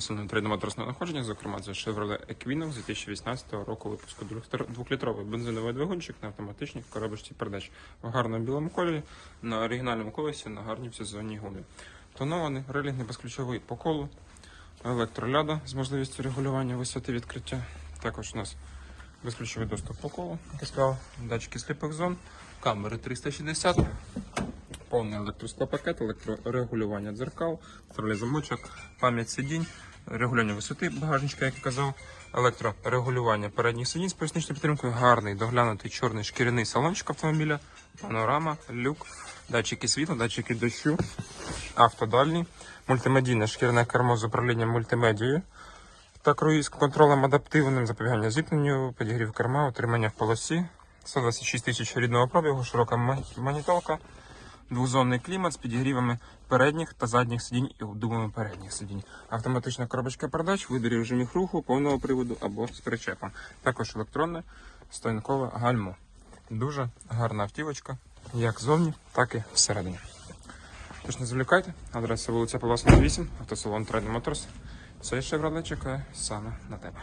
Основне трейдомоторне надходження, зокрема, це Chevrolet Equinox 2018 року випуску. Двохлітровий бензиновий двигунчик на автоматичній коробочці передач в гарному білому кольорі, на оригінальному колесі, на гарній всесезонній гумі. Тонований, релігний безключовий по колу, електроляда з можливістю регулювання висоти відкриття. Також у нас безключовий доступ по колу, як датчики сліпих зон, камери 360, повний електросклопакет, електрорегулювання дзеркал, центральний замочок, пам'ять сидінь, регулювання висоти багажничка, як я казав, електрорегулювання передніх сидінь з поясничною підтримкою, гарний доглянутий чорний шкіряний салончик автомобіля, панорама, люк, датчики світла, датчики дощу, автодальні, мультимедійне шкіряне кермо з управлінням мультимедією та круїз контролем адаптивним запобігання зіткненню, підігрів керма, утримання в полосі, 126 тисяч рідного пробігу, широка ма- манітолка, двозонний клімат з підігрівами передніх та задніх сидінь і обдувами передніх сидінь. Автоматична коробочка передач, вибір режимів руху, повного приводу або з причепом. Також електронне стоянкове гальмо. Дуже гарна автівочка, як зовні, так і всередині. Тож не зволікайте, адреса вулиця Паласна 8, автосалон Трейд Моторс. Цей Chevrolet чекає саме на тебе.